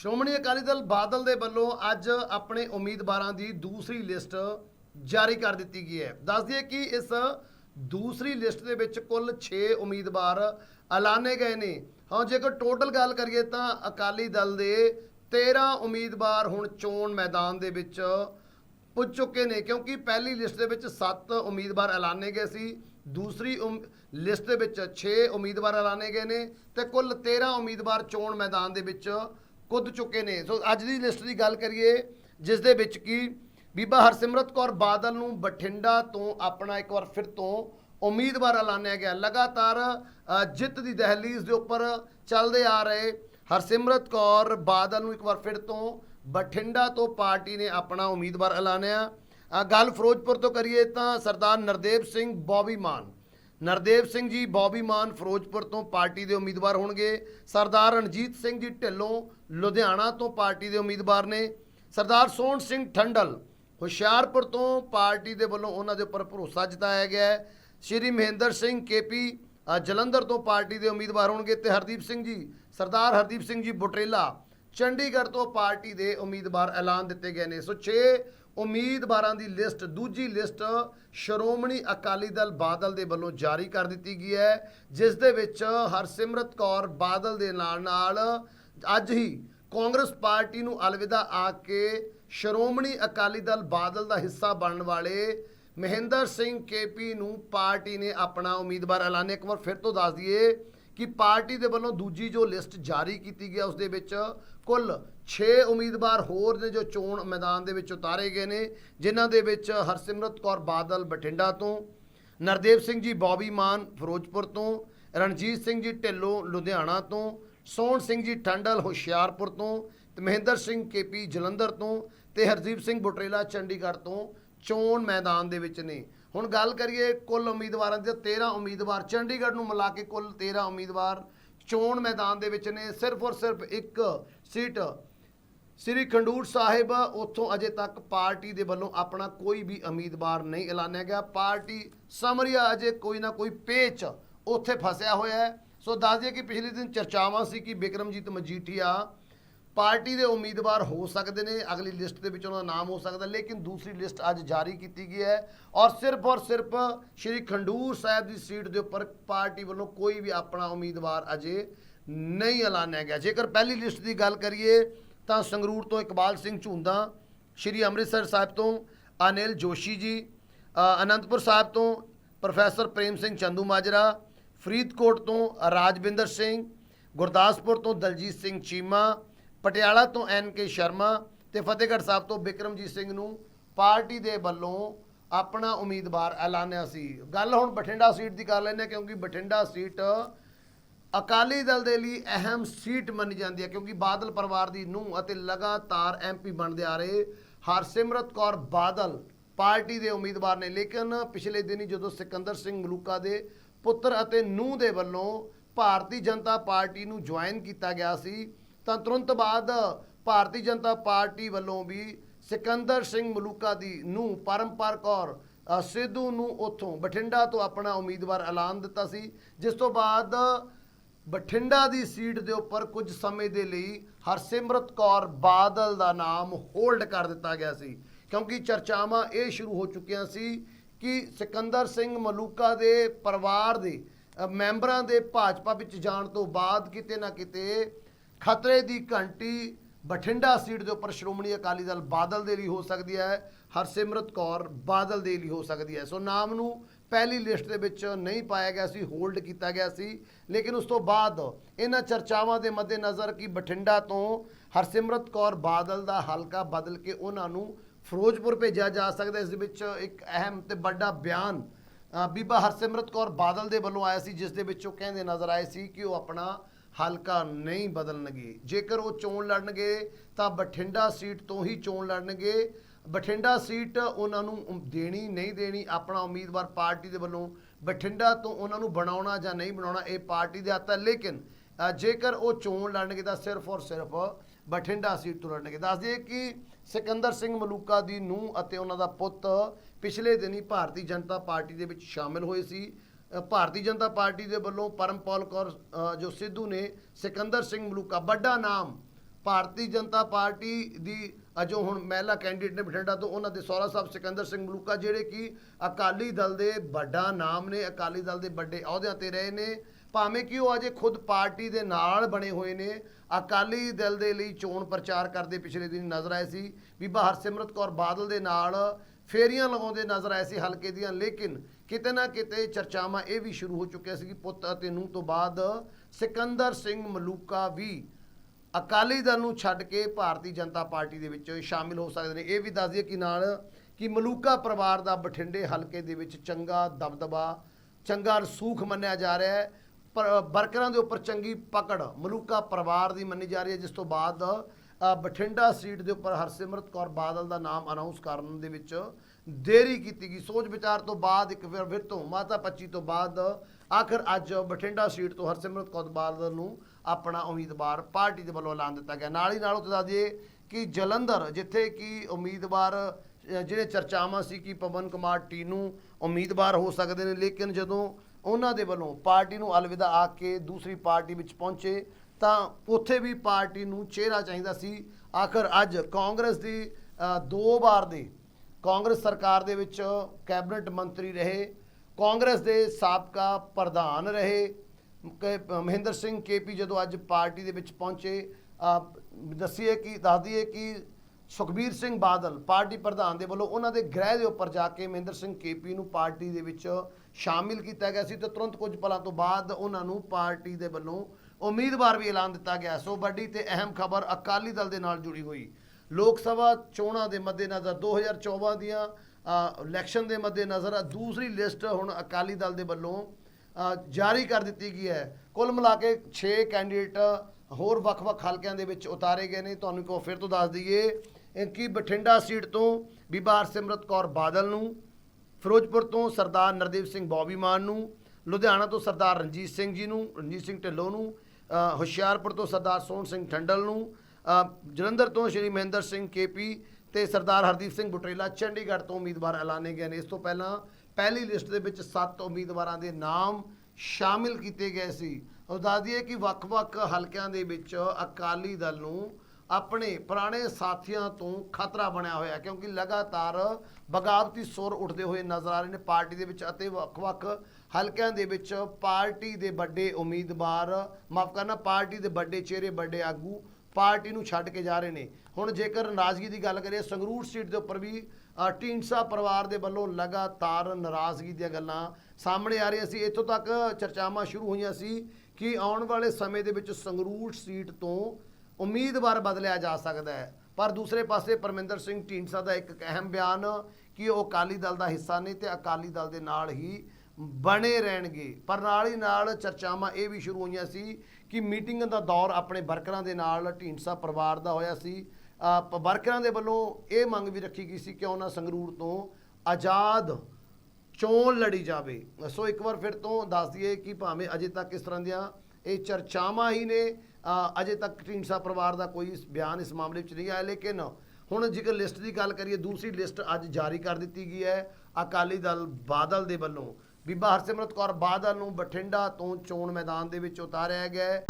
ਸ਼੍ਰੋਮਣੀ ਅਕਾਲੀ ਦਲ ਬਾਦਲ ਦੇ ਵੱਲੋਂ ਅੱਜ ਆਪਣੇ ਉਮੀਦਵਾਰਾਂ ਦੀ ਦੂਸਰੀ ਲਿਸਟ ਜਾਰੀ ਕਰ ਦਿੱਤੀ ਗਈ ਹੈ। ਦੱਸ ਦਈਏ ਕਿ ਇਸ ਦੂਸਰੀ ਲਿਸਟ ਦੇ ਵਿੱਚ ਕੁੱਲ 6 ਉਮੀਦਵਾਰ ਐਲਾਨੇ ਗਏ ਨੇ। ਹਾਂ, ਜੇਕਰ ਟੋਟਲ ਗੱਲ ਕਰੀਏ ਤਾਂ ਅਕਾਲੀ ਦਲ ਦੇ 13 ਉਮੀਦਵਾਰ ਹੁਣ ਚੋਣ ਮੈਦਾਨ ਦੇ ਵਿੱਚ ਪੁੱਜ ਚੁੱਕੇ ਨੇ, ਕਿਉਂਕਿ ਪਹਿਲੀ ਲਿਸਟ ਦੇ ਵਿੱਚ 7 ਉਮੀਦਵਾਰ ਐਲਾਨੇ ਗਏ ਸੀ। ਦੂਸਰੀ ਉਮ- ਲਿਸਟ ਦੇ ਵਿੱਚ 6 ਉਮੀਦਵਾਰ ਐਲਾਨੇ ਗਏ ਨੇ ਤੇ ਕੁੱਲ 13 ਉਮੀਦਵਾਰ ਚੋਣ ਮੈਦਾਨ ਦੇ ਵਿੱਚ ਕੁੱਦ ਚੁੱਕੇ ਨੇ। ਸੋ ਅੱਜ ਦੀ ਲਿਸਟ ਦੀ ਗੱਲ ਕਰੀਏ, ਜਿਸ ਦੇ ਵਿੱਚ ਕੀ ਬੀਬਾ ਹਰਸਿਮਰਤ ਕੌਰ ਬਾਦਲ ਨੂੰ ਬਠਿੰਡਾ ਤੋਂ ਆਪਣਾ ਇੱਕ ਵਾਰ ਫਿਰ ਤੋਂ ਉਮੀਦਵਾਰ ਐਲਾਨਿਆ ਗਿਆ। ਲਗਾਤਾਰ ਜਿੱਤ ਦੀ ਦਹਲੀਜ਼ ਦੇ ਉੱਪਰ ਚੱਲਦੇ ਆ ਰਹੇ ਹਰਸਿਮਰਤ ਕੌਰ ਬਾਦਲ ਨੂੰ ਇੱਕ ਵਾਰ ਫਿਰ ਤੋਂ ਬਠਿੰਡਾ ਤੋਂ ਪਾਰਟੀ ਨੇ ਆਪਣਾ ਉਮੀਦਵਾਰ ਐਲਾਨਿਆ। ਗੱਲ ਫਿਰੋਜ਼ਪੁਰ ਤੋਂ ਕਰੀਏ ਤਾਂ ਸਰਦਾਰ ਨਰਦੇਵ ਸਿੰਘ ਬੌਬੀ ਮਾਨ। ਨਰਦੇਵ ਸਿੰਘ ਜੀ ਬੌਬੀ ਮਾਨ ਫਿਰੋਜ਼ਪੁਰ ਤੋਂ ਪਾਰਟੀ ਦੇ ਉਮੀਦਵਾਰ ਹੋਣਗੇ। ਸਰਦਾਰ ਰਣਜੀਤ ਸਿੰਘ ਜੀ ਢਿੱਲੋਂ ਲੁਧਿਆਣਾ ਤੋਂ ਪਾਰਟੀ ਦੇ ਉਮੀਦਵਾਰ ਨੇ। ਸਰਦਾਰ ਸੋਹਣ ਸਿੰਘ ਠੰਡਲ ਹੁਸ਼ਿਆਰਪੁਰ ਤੋਂ ਪਾਰਟੀ ਦੇ ਵੱਲੋਂ ਉਹਨਾਂ ਦੇ ਉੱਪਰ ਭਰੋਸਾ ਜਤਾਇਆ ਗਿਆ ਹੈ। ਸ਼੍ਰੀ ਮਹਿੰਦਰ ਸਿੰਘ ਕੇਪੀ ਅ, ਜਲੰਧਰ ਤੋਂ ਪਾਰਟੀ ਦੇ ਉਮੀਦਵਾਰ ਹੋਣਗੇ ਤੇ ਹਰਦੀਪ ਸਿੰਘ ਜੀ ਸਰਦਾਰ ਹਰਦੀਪ ਸਿੰਘ ਜੀ ਬੁਟਰੇਲਾ ਚੰਡੀਗੜ੍ਹ ਤੋਂ ਪਾਰਟੀ ਦੇ ਉਮੀਦਵਾਰ ਐਲਾਨ ਦਿੱਤੇ ਗਏ ਨੇ। ਸੋ 6 ਉਮੀਦਵਾਰਾਂ ਦੀ ਲਿਸਟ, ਦੂਜੀ ਲਿਸਟ ਸ਼੍ਰੋਮਣੀ ਅਕਾਲੀ ਦਲ ਬਾਦਲ ਦੇ ਵੱਲੋਂ ਜਾਰੀ ਕਰ ਦਿੱਤੀ ਗਈ ਹੈ, ਜਿਸ ਦੇ ਵਿੱਚ ਹਰਸਿਮਰਤ ਕੌਰ ਬਾਦਲ ਦੇ ਨਾਲ ਨਾਲ ਅੱਜ ਹੀ ਕਾਂਗਰਸ ਪਾਰਟੀ ਨੂੰ ਅਲਵਿਦਾ ਆ ਕੇ ਸ਼੍ਰੋਮਣੀ ਅਕਾਲੀ ਦਲ ਬਾਦਲ ਦਾ ਹਿੱਸਾ ਬਣਨ ਵਾਲੇ ਮਹਿੰਦਰ ਸਿੰਘ ਕੇਪੀ ਨੂੰ ਪਾਰਟੀ ਨੇ ਆਪਣਾ ਉਮੀਦਵਾਰ ਐਲਾਨਿਆ। ਇੱਕ ਵਾਰ ਫਿਰ ਤੋਂ ਦੱਸ ਦਈਏ ਕਿ ਪਾਰਟੀ ਦੇ ਵੱਲੋਂ ਦੂਜੀ ਜੋ ਲਿਸਟ ਜਾਰੀ ਕੀਤੀ ਗਈ ਉਸ ਦੇ ਵਿੱਚ ਕੁੱਲ 6 ਉਮੀਦਵਾਰ ਹੋਰ ਨੇ ਜੋ ਚੋਣ ਮੈਦਾਨ ਦੇ ਵਿੱਚ ਉਤਾਰੇ ਗਏ ਨੇ, ਜਿਨ੍ਹਾਂ ਦੇ ਵਿੱਚ ਹਰਸਿਮਰਤ ਕੌਰ ਬਾਦਲ ਬਠਿੰਡਾ ਤੋਂ, ਨਰਦੇਵ ਸਿੰਘ ਜੀ ਬੌਬੀ ਮਾਨ ਫਿਰੋਜ਼ਪੁਰ ਤੋਂ, ਰਣਜੀਤ ਸਿੰਘ ਜੀ ਢਿੱਲੋਂ ਲੁਧਿਆਣਾ ਤੋਂ, ਸੋਹਣ ਸਿੰਘ ਜੀ ਠੰਡਲ ਹੁਸ਼ਿਆਰਪੁਰ ਤੋਂ ਤੇ ਮਹਿੰਦਰ ਸਿੰਘ ਕੇਪੀ ਜਲੰਧਰ ਤੋਂ ਤੇ ਹਰਦੀਪ ਸਿੰਘ ਬੁਟਰੇਲਾ ਚੰਡੀਗੜ੍ਹ ਤੋਂ ਚੋਣ ਮੈਦਾਨ ਦੇ ਵਿੱਚ ਨੇ। ਹੁਣ ਗੱਲ ਕਰੀਏ ਕੁੱਲ ਉਮੀਦਵਾਰਾਂ ਦੀ 13 ਉਮੀਦਵਾਰ ਚੰਡੀਗੜ੍ਹ ਨੂੰ ਮਿਲਾ ਕੇ ਕੁੱਲ 13 ਉਮੀਦਵਾਰ ਚੋਣ ਮੈਦਾਨ ਦੇ ਵਿੱਚ ਨੇ। ਸਿਰਫ ਔਰ ਸਿਰਫ ਇੱਕ ਸੀਟ ਸ੍ਰੀ ਖੰਡੂਰ ਸਾਹਿਬ, ਉੱਥੋਂ ਅਜੇ ਤੱਕ ਪਾਰਟੀ ਦੇ ਵੱਲੋਂ ਆਪਣਾ ਕੋਈ ਵੀ ਉਮੀਦਵਾਰ ਨਹੀਂ ਐਲਾਨਿਆ ਗਿਆ। ਪਾਰਟੀ ਸਮਰੀਆ ਅਜੇ ਕੋਈ ਨਾ ਕੋਈ ਪੇਚ ਉੱਥੇ ਫਸਿਆ ਹੋਇਆ ਹੈ। ਸੋ ਦੱਸ ਦਈਏ ਕਿ ਪਿਛਲੇ ਦਿਨ ਚਰਚਾਵਾਂ ਸੀ ਕਿ ਬਿਕਰਮਜੀਤ ਮਜੀਠੀਆ ਪਾਰਟੀ ਦੇ ਉਮੀਦਵਾਰ ਹੋ ਸਕਦੇ ਨੇ, ਅਗਲੀ ਲਿਸਟ ਦੇ ਵਿੱਚ ਉਹਨਾਂ ਦਾ ਨਾਮ ਹੋ ਸਕਦਾ, ਲੇਕਿਨ ਦੂਸਰੀ ਲਿਸਟ ਅੱਜ ਜਾਰੀ ਕੀਤੀ ਗਈ ਹੈ। ਔਰ ਸਿਰਫ ਔਰ ਸਿਰਫ ਸ਼੍ਰੀ ਖੰਡੂਰ ਸਾਹਿਬ ਦੀ ਸੀਟ ਦੇ ਉੱਪਰ ਪਾਰਟੀ ਵੱਲੋਂ ਕੋਈ ਵੀ ਆਪਣਾ ਉਮੀਦਵਾਰ ਅਜੇ ਨਹੀਂ ਐਲਾਨਿਆ ਗਿਆ। ਜੇਕਰ ਪਹਿਲੀ ਲਿਸਟ ਦੀ ਗੱਲ ਕਰੀਏ, ਤਾਂ ਸੰਗਰੂਰ ਤੋਂ ਇਕਬਾਲ ਸਿੰਘ ਝੁੰਦਾ, ਸ਼੍ਰੀ ਅੰਮ੍ਰਿਤਸਰ ਸਾਹਿਬ ਤੋਂ ਅਨਿਲ ਜੋਸ਼ੀ ਜੀ ਅਨੰਦਪੁਰ ਸਾਹਿਬ ਤੋਂ ਪ੍ਰੋਫੈਸਰ ਪ੍ਰੇਮ ਸਿੰਘ ਚੰਦੂ ਮਾਜਰਾ, ਫਰੀਦਕੋਟ ਤੋਂ ਰਾਜਵਿੰਦਰ ਸਿੰਘ, ਗੁਰਦਾਸਪੁਰ ਤੋਂ ਦਲਜੀਤ ਸਿੰਘ ਚੀਮਾ ਪਟਿਆਲਾ ਤੋਂ ਐਨ ਕੇ ਸ਼ਰਮਾ ਤੇ ਫਤਿਹਗੜ੍ਹ ਸਾਹਿਬ ਤੋਂ ਬਿਕਰਮਜੀਤ ਸਿੰਘ ਨੂੰ ਪਾਰਟੀ ਦੇ ਵੱਲੋਂ ਆਪਣਾ ਉਮੀਦਵਾਰ ਐਲਾਨਿਆ ਸੀ। ਗੱਲ ਹੁਣ ਬਠਿੰਡਾ ਸੀਟ ਦੀ ਕਰ ਲੈਂਦੇ ਹਾਂ ਕਿਉਂਕਿ ਬਠਿੰਡਾ ਸੀਟ ਅਕਾਲੀ ਦਲ ਦੇ ਲਈ ਅਹਿਮ ਸੀਟ ਮੰਨੀ ਜਾਂਦੀ ਹੈ ਕਿਉਂਕਿ ਬਾਦਲ ਪਰਿਵਾਰ ਦੀ ਨੂੰਹ ਅਤੇ ਲਗਾਤਾਰ ਐਮਪੀ ਬਣਦੇ ਆ ਰਹੇ ਹਰਸਿਮਰਤ ਕੌਰ ਬਾਦਲ ਪਾਰਟੀ ਦੇ ਉਮੀਦਵਾਰ ਨੇ। ਲੇਕਿਨ ਪਿਛਲੇ ਦਿਨੀ ਜਦੋਂ ਸਿਕੰਦਰ ਸਿੰਘ ਮਲੂਕਾ ਦੇ ਪੁੱਤਰ ਅਤੇ ਨੂੰਹ ਦੇ ਵੱਲੋਂ ਭਾਰਤੀ ਜਨਤਾ ਪਾਰਟੀ ਨੂੰ ਜੁਆਇਨ ਕੀਤਾ ਗਿਆ ਸੀ ਤਾਂ ਤੁਰੰਤ ਬਾਅਦ ਭਾਰਤੀ ਜਨਤਾ ਪਾਰਟੀ ਵੱਲੋਂ ਵੀ ਸਿਕੰਦਰ ਸਿੰਘ ਮਲੂਕਾ ਦੀ ਨੂੰ ਪਰਮਪਰ ਕੌਰ ਸਿੱਧੂ ਨੂੰ ਉੱਥੋਂ ਬਠਿੰਡਾ ਤੋਂ ਆਪਣਾ ਉਮੀਦਵਾਰ ਐਲਾਨ ਦਿੱਤਾ ਸੀ, ਜਿਸ ਤੋਂ ਬਾਅਦ ਬਠਿੰਡਾ ਦੀ ਸੀਟ ਦੇ ਉੱਪਰ ਕੁਝ ਸਮੇਂ ਦੇ ਲਈ ਹਰਸਿਮਰਤ ਕੌਰ ਬਾਦਲ ਦਾ ਨਾਮ ਹੋਲਡ ਕਰ ਦਿੱਤਾ ਗਿਆ ਸੀ, ਕਿਉਂਕਿ ਚਰਚਾਵਾਂ ਇਹ ਸ਼ੁਰੂ ਹੋ ਚੁੱਕੀਆਂ ਸੀ ਕਿ ਸਿਕੰਦਰ ਸਿੰਘ ਮਲੂਕਾ ਦੇ ਪਰਿਵਾਰ ਦੇ ਮੈਂਬਰਾਂ ਦੇ ਭਾਜਪਾ ਵਿੱਚ ਜਾਣ ਤੋਂ ਬਾਅਦ ਕਿਤੇ ਨਾ ਕਿਤੇ ਖਤਰੇ ਦੀ ਘੰਟੀ ਬਠਿੰਡਾ ਸੀਟ ਦੇ ਉੱਪਰ ਸ਼੍ਰੋਮਣੀ ਅਕਾਲੀ ਦਲ ਬਾਦਲ ਦੇ ਲਈ ਹੋ ਸਕਦੀ ਹੈ, ਹਰਸਿਮਰਤ ਕੌਰ ਬਾਦਲ ਦੇ ਲਈ ਹੋ ਸਕਦੀ ਹੈ। ਸੋ ਨਾਮ ਨੂੰ ਪਹਿਲੀ ਲਿਸਟ ਦੇ ਵਿੱਚ ਨਹੀਂ ਪਾਇਆ ਗਿਆ ਸੀ, ਹੋਲਡ ਕੀਤਾ ਗਿਆ ਸੀ। ਲੇਕਿਨ ਉਸ ਤੋਂ ਬਾਅਦ ਇਹਨਾਂ ਚਰਚਾਵਾਂ ਦੇ ਮੱਦੇਨਜ਼ਰ ਕਿ ਬਠਿੰਡਾ ਤੋਂ ਹਰਸਿਮਰਤ ਕੌਰ ਬਾਦਲ ਦਾ ਹਲਕਾ ਬਦਲ ਕੇ ਉਹਨਾਂ ਨੂੰ ਫਿਰੋਜ਼ਪੁਰ ਭੇਜਿਆ ਜਾ ਸਕਦਾ ਇਸ ਦੇ ਵਿੱਚ ਇੱਕ ਅਹਿਮ ਤੇ ਵੱਡਾ ਬਿਆਨ ਬੀਬਾ ਹਰਸਿਮਰਤ ਕੌਰ ਬਾਦਲ ਦੇ ਵੱਲੋਂ ਆਇਆ ਸੀ, ਜਿਸ ਦੇ ਵਿੱਚ ਉਹ ਕਹਿੰਦੇ ਨਜ਼ਰ ਆਏ ਸੀ ਕਿ ਉਹ ਆਪਣਾ ਹਲਕਾ ਨਹੀਂ ਬਦਲਣਗੇ। ਜੇਕਰ ਉਹ ਚੋਣ ਲੜਨਗੇ, ਤਾਂ ਬਠਿੰਡਾ ਸੀਟ ਤੋਂ ਹੀ ਚੋਣ ਲੜਨਗੇ। ਬਠਿੰਡਾ ਸੀਟ ਉਹਨਾਂ ਨੂੰ ਦੇਣੀ, ਨਹੀਂ ਦੇਣੀ ਆਪਣਾ ਉਮੀਦਵਾਰ ਪਾਰਟੀ ਦੇ ਵੱਲੋਂ। ਬਠਿੰਡਾ ਤੋਂ ਉਹਨਾਂ ਨੂੰ ਬਣਾਉਣਾ ਜਾਂ ਨਹੀਂ ਬਣਾਉਣਾ ਇਹ ਪਾਰਟੀ ਦੇ ਹੱਥ ਹੈ। ਲੇਕਿਨ ਜੇਕਰ ਉਹ ਚੋਣ ਲੜਨਗੇ ਤਾਂ ਸਿਰਫ ਔਰ ਸਿਰਫ ਬਠਿੰਡਾ ਸੀਟ ਤੋਂ ਲੜਨਗੇ। ਦੱਸ ਦਈਏ ਕਿ ਸਿਕੰਦਰ ਸਿੰਘ ਮਲੂਕਾ ਦੀ ਨੂੰਹ ਅਤੇ ਉਹਨਾਂ ਦਾ ਪੁੱਤ ਪਿਛਲੇ ਦਿਨੀ ਭਾਰਤੀ ਜਨਤਾ ਪਾਰਟੀ ਦੇ ਵਿੱਚ ਸ਼ਾਮਿਲ ਹੋਏ ਸੀ। ਭਾਰਤੀ ਜਨਤਾ ਪਾਰਟੀ ਦੇ ਵੱਲੋਂ ਪਰਮਪਾਲ ਕੌਰ ਜੋ ਸਿੱਧੂ ਨੇ, ਸਿਕੰਦਰ ਸਿੰਘ ਮਲੂਕਾ, ਵੱਡਾ ਨਾਮ ਭਾਰਤੀ ਜਨਤਾ ਪਾਰਟੀ ਦੀ ਅਜੋ ਹੁਣ ਮਹਿਲਾ ਕੈਂਡੀਡੇਟ ਨੇ ਬਠਿੰਡਾ ਤੋਂ, ਉਹਨਾਂ ਦੇ ਸੌਰਾ ਸਾਹਿਬ ਸਿਕੰਦਰ ਸਿੰਘ ਮਲੂਕਾ, ਜਿਹੜੇ ਕਿ ਅਕਾਲੀ ਦਲ ਦੇ ਵੱਡਾ ਨਾਮ ਨੇ, ਅਕਾਲੀ ਦਲ ਦੇ ਵੱਡੇ ਅਹੁਦਿਆਂ ਤੇ ਰਹੇ ਨੇ। ਭਾਵੇਂ ਕਿ ਉਹ ਅਜੇ ਖੁਦ ਪਾਰਟੀ ਦੇ ਨਾਲ ਬਣੇ ਹੋਏ ਨੇ, ਅਕਾਲੀ ਦਲ ਦੇ ਲਈ ਚੋਣ ਪ੍ਰਚਾਰ ਕਰਦੇ ਪਿਛਲੇ ਦਿਨ ਨਜ਼ਰ ਆਏ ਸੀ। ਬੀਬਾ ਹਰਸਿਮਰਤ ਕੌਰ ਬਾਦਲ ਦੇ ਨਾਲ ਫੇਰੀਆਂ ਲਗਾਉਂਦੇ ਨਜ਼ਰ ਆਏ ਸੀ ਹਲਕੇ ਦੀਆਂ, ਲੇਕਿਨ ਕਿਤੇ ਨਾ ਕਿਤੇ ਚਰਚਾਵਾਂ ਇਹ ਵੀ ਸ਼ੁਰੂ ਹੋ ਚੁੱਕਿਆ ਸੀ ਕਿ ਪੁੱਤ ਅਤੇ ਨੂੰ ਤੋਂ ਬਾਅਦ ਸਿਕੰਦਰ ਸਿੰਘ ਮਲੂਕਾ ਵੀ ਅਕਾਲੀ ਦਲ ਨੂੰ ਛੱਡ ਕੇ ਭਾਰਤੀ ਜਨਤਾ ਪਾਰਟੀ ਦੇ ਵਿੱਚ ਸ਼ਾਮਿਲ ਹੋ ਸਕਦੇ ਨੇ। ਇਹ ਵੀ ਦੱਸ ਦਈਏ ਕਿ ਨਾਲ ਕਿ ਮਲੂਕਾ ਪਰਿਵਾਰ ਦਾ ਬਠਿੰਡੇ ਹਲਕੇ ਦੇ ਵਿੱਚ ਚੰਗਾ ਦਬਦਬਾ, ਚੰਗਾ ਰਸੂਖ ਮੰਨਿਆ ਜਾ ਰਿਹਾ ਹੈ। ਪਰ ਵਰਕਰਾਂ ਦੇ ਉੱਪਰ ਚੰਗੀ ਪਕੜ ਮਲੂਕਾ ਪਰਿਵਾਰ ਦੀ ਮੰਨੀ ਜਾ ਰਹੀ ਹੈ, ਜਿਸ ਤੋਂ ਬਾਅਦ ਬਠਿੰਡਾ ਸੀਟ ਦੇ ਉੱਪਰ ਹਰਸਿਮਰਤ ਕੌਰ ਬਾਦਲ ਦਾ ਨਾਮ ਅਨਾਉਂਸ ਕਰਨ ਦੇ ਵਿੱਚ ਦੇਰੀ ਕੀਤੀ ਗਈ। ਸੋਚ ਵਿਚਾਰ ਤੋਂ ਬਾਅਦ ਇੱਕ ਫਿਰ ਫਿਰ ਤੋਂ ਮਾਤਾ 25 ਤੋਂ ਬਾਅਦ ਆਖਰ ਅੱਜ ਬਠਿੰਡਾ ਸੀਟ ਤੋਂ ਹਰਸਿਮਰਤ ਕੌਰ ਬਾਦਲ ਨੂੰ ਆਪਣਾ ਉਮੀਦਵਾਰ ਪਾਰਟੀ ਦੇ ਵੱਲੋਂ ਐਲਾਨ ਦਿੱਤਾ ਗਿਆ। ਨਾਲ ਹੀ ਨਾਲ ਉੱਤੇ ਦੱਸ ਦਈਏ ਕਿ ਜਲੰਧਰ, ਜਿੱਥੇ ਕਿ ਉਮੀਦਵਾਰ ਜਿਹੜੇ ਚਰਚਾਵਾਂ ਸੀ ਕਿ ਪਵਨ ਕੁਮਾਰ ਟੀਨੂ ਉਮੀਦਵਾਰ ਹੋ ਸਕਦੇ ਨੇ, ਲੇਕਿਨ ਜਦੋਂ ਉਹਨਾਂ ਦੇ ਵੱਲੋਂ ਪਾਰਟੀ ਨੂੰ ਅਲਵਿਦਾ ਆ ਕੇ ਦੂਸਰੀ ਪਾਰਟੀ ਵਿੱਚ ਪਹੁੰਚੇ, ਤਾਂ ਉੱਥੇ ਵੀ ਪਾਰਟੀ ਨੂੰ ਚਿਹਰਾ ਚਾਹੀਦਾ ਸੀ। ਆਖਰ ਅੱਜ ਕਾਂਗਰਸ ਦੀ ਦੋ ਵਾਰ ਦੇ ਕਾਂਗਰਸ ਸਰਕਾਰ ਦੇ ਵਿੱਚ ਕੈਬਨਿਟ ਮੰਤਰੀ ਰਹੇ, ਕਾਂਗਰਸ ਦੇ ਸਾਬਕਾ ਪ੍ਰਧਾਨ ਰਹੇ, ਕ- ਮਹਿੰਦਰ ਸਿੰਘ ਕੇਪੀ ਜਦੋਂ ਅੱਜ ਪਾਰਟੀ ਦੇ ਵਿੱਚ ਪਹੁੰਚੇ ਦੱਸੀਏ ਕਿ ਦੱਸਦੀਏ ਕਿ ਸੁਖਬੀਰ ਸਿੰਘ ਬਾਦਲ ਪਾਰਟੀ ਪ੍ਰਧਾਨ ਦੇ ਵੱਲੋਂ ਉਹਨਾਂ ਦੇ ਗ੍ਰਹਿ ਦੇ ਉੱਪਰ ਜਾ ਕੇ ਮਹਿੰਦਰ ਸਿੰਘ ਕੇਪੀ ਨੂੰ ਪਾਰਟੀ ਦੇ ਵਿੱਚ ਸ਼ਾਮਿਲ ਕੀਤਾ ਗਿਆ ਸੀ ਤੇ ਤੁਰੰਤ ਕੁਝ ਪਲਾਂ ਤੋਂ ਬਾਅਦ ਉਹਨਾਂ ਨੂੰ ਪਾਰਟੀ ਦੇ ਵੱਲੋਂ ਉਮੀਦਵਾਰ ਵੀ ਐਲਾਨ ਦਿੱਤਾ ਗਿਆ। ਸੋ ਵੱਡੀ ਤੇ ਅਹਿਮ ਖਬਰ ਅਕਾਲੀ ਦਲ ਦੇ ਨਾਲ ਜੁੜੀ ਹੋਈ। ਲੋਕ ਸਭਾ ਚੋਣਾਂ ਦੇ ਮੱਦੇਨਜ਼ਰ 2014 ਦੀਆਂ ਇਲੈਕਸ਼ਨ ਦੇ ਮੱਦੇਨਜ਼ਰ ਦੂਸਰੀ ਲਿਸਟ ਹੁਣ ਅਕਾਲੀ ਦਲ ਦੇ ਵੱਲੋਂ ਜਾਰੀ ਕਰ ਦਿੱਤੀ ਗਈ ਹੈ। ਕੁੱਲ ਮਿਲਾ ਕੇ 6 ਕੈਂਡੀਡੇਟ ਹੋਰ ਵੱਖ-ਵੱਖ ਹਲਕਿਆਂ ਦੇ ਵਿੱਚ ਉਤਾਰੇ ਗਏ ਨੇ। ਤੁਹਾਨੂੰ ਕੋ ਫਿਰ ਤੋਂ ਦੱਸ ਦਈਏ ਕਿ ਬਠਿੰਡਾ ਸੀਟ ਤੋਂ ਬੀਬਾ ਹਰਸਿਮਰਤ ਕੌਰ ਬਾਦਲ ਨੂੰ, ਫਿਰੋਜ਼ਪੁਰ ਤੋਂ ਸਰਦਾਰ ਨਰਦੇਵ ਸਿੰਘ ਬੌਬੀ ਮਾਨ ਨੂੰ, ਲੁਧਿਆਣਾ ਤੋਂ ਸਰਦਾਰ ਰਣਜੀਤ ਸਿੰਘ ਜੀ ਨੂੰ, ਰਣਜੀਤ ਸਿੰਘ ਢਿੱਲੋਂ ਨੂੰ ਹੁਸ਼ਿਆਰਪੁਰ ਤੋਂ ਸਰਦਾਰ ਸੋਹਣ ਸਿੰਘ ਠੰਡਲ ਨੂੰ ਜਲੰਧਰ ਤੋਂ ਸ਼੍ਰੀ ਮਹਿੰਦਰ ਸਿੰਘ ਕੇਪੀ ਤੇ ਸਰਦਾਰ ਹਰਦੀਪ ਸਿੰਘ ਬੁਟਰੇਲਾ ਚੰਡੀਗੜ੍ਹ ਤੋਂ ਉਮੀਦਵਾਰ ਐਲਾਨੇ ਗਏ ਨੇ। ਇਸ ਤੋਂ ਪਹਿਲਾਂ ਪਹਿਲੀ ਲਿਸਟ ਦੇ ਵਿੱਚ 7 ਉਮੀਦਵਾਰਾਂ ਦੇ ਨਾਮ ਸ਼ਾਮਿਲ ਕੀਤੇ ਗਏ ਸੀ। ਉਹ ਦੱਸ ਦਈਏ ਕਿ ਵੱਖ-ਵੱਖ ਹਲਕਿਆਂ ਦੇ ਵਿੱਚ ਅਕਾਲੀ ਦਲ ਨੂੰ ਆਪਣੇ ਪੁਰਾਣੇ ਸਾਥੀਆਂ ਤੋਂ ਖਤਰਾ ਬਣਿਆ ਹੋਇਆ, ਕਿਉਂਕਿ ਲਗਾਤਾਰ ਬਗਾਵਤੀ ਸੁਰ ਉੱਠਦੇ ਹੋਏ ਨਜ਼ਰ ਆ ਰਹੇ ਨੇ ਪਾਰਟੀ ਦੇ ਵਿੱਚ ਅਤੇ ਵੱਖ-ਵੱਖ ਹਲਕਿਆਂ ਦੇ ਵਿੱਚ ਪਾਰਟੀ ਦੇ ਵੱਡੇ ਉਮੀਦਵਾਰ, ਮਾਫ ਕਰਨਾ, ਪਾਰਟੀ ਦੇ ਵੱਡੇ ਚਿਹਰੇ, ਵੱਡੇ ਆਗੂ ਪਾਰਟੀ ਨੂੰ ਛੱਡ ਕੇ ਜਾ ਰਹੇ ਨੇ। ਹੁਣ ਜੇਕਰ ਨਾਰਾਜ਼ਗੀ ਦੀ ਗੱਲ ਕਰੀਏ, ਸੰਗਰੂਰ ਸੀਟ ਦੇ ਉੱਪਰ ਵੀ ਢੀਂਡਸਾ ਪਰਿਵਾਰ ਦੇ ਵੱਲੋਂ ਲਗਾਤਾਰ ਨਾਰਾਜ਼ਗੀ ਦੀਆਂ ਗੱਲਾਂ ਸਾਹਮਣੇ ਆ ਰਹੀਆਂ ਸੀ। ਇੱਥੋਂ ਤੱਕ ਚਰਚਾਵਾਂ ਸ਼ੁਰੂ ਹੋਈਆਂ ਸੀ ਕਿ ਆਉਣ ਵਾਲੇ ਸਮੇਂ ਦੇ ਵਿੱਚ ਸੰਗਰੂਰ ਸੀਟ ਤੋਂ ਉਮੀਦਵਾਰ ਬਦਲਿਆ ਜਾ ਸਕਦਾ ਹੈ। ਪਰ ਦੂਸਰੇ ਪਾਸੇ ਪਰਮਿੰਦਰ ਸਿੰਘ ਢੀਂਡਸਾ ਦਾ ਇੱਕ ਅਹਿਮ ਬਿਆਨ ਕਿ ਉਹ ਅਕਾਲੀ ਦਲ ਦਾ ਹਿੱਸਾ ਨਹੀਂ ਤੇ ਅਕਾਲੀ ਦਲ ਦੇ ਨਾਲ ਹੀ ਬਣੇ ਰਹਿਣਗੇ। ਪਰ ਨਾਲ ਹੀ ਨਾਲ ਚਰਚਾਵਾਂ ਇਹ ਵੀ ਸ਼ੁਰੂ ਹੋਈਆਂ ਸੀ ਕਿ ਮੀਟਿੰਗ ਦਾ ਦੌਰ ਆਪਣੇ ਵਰਕਰਾਂ ਦੇ ਨਾਲ ਢੀਂਡਸਾ ਪਰਿਵਾਰ ਦਾ ਹੋਇਆ ਸੀ। ਵਰਕਰਾਂ ਦੇ ਵੱਲੋਂ ਇਹ ਮੰਗ ਵੀ ਰੱਖੀ ਗਈ ਸੀ ਕਿ ਉਹਨਾਂ ਸੰਗਰੂਰ ਤੋਂ ਆਜ਼ਾਦ ਚੋਣ ਲੜੀ ਜਾਵੇ। ਸੋ ਇੱਕ ਵਾਰ ਫਿਰ ਤੋਂ ਦੱਸ ਦਈਏ ਕਿ ਭਾਵੇਂ ਅਜੇ ਤੱਕ ਇਸ ਤਰ੍ਹਾਂ ਦੀਆਂ ਇਹ ਚਰਚਾਵਾਂ ਹੀ ਨੇ ਅਜੇ ਤੱਕ ਢੀਂਡਸਾ ਪਰਿਵਾਰ ਦਾ ਕੋਈ ਬਿਆਨ ਇਸ ਮਾਮਲੇ ਵਿੱਚ ਨਹੀਂ ਆਇਆ। ਲੇਕਿਨ ਹੁਣ ਜੇਕਰ ਲਿਸਟ ਦੀ ਗੱਲ ਕਰੀਏ, ਦੂਸਰੀ ਲਿਸਟ ਅੱਜ ਜਾਰੀ ਕਰ ਦਿੱਤੀ ਗਈ ਹੈ। ਅਕਾਲੀ ਦਲ ਬਾਦਲ ਦੇ ਵੱਲੋਂ ਬੀਬਾ ਹਰਸਿਮਰਤ ਕੌਰ ਬਾਦਲ ਨੂੰ ਬਠਿੰਡਾ ਤੋਂ ਚੋਣ ਮੈਦਾਨ ਦੇ ਵਿੱਚ ਉਤਾਰਿਆ ਗਿਆ ਹੈ।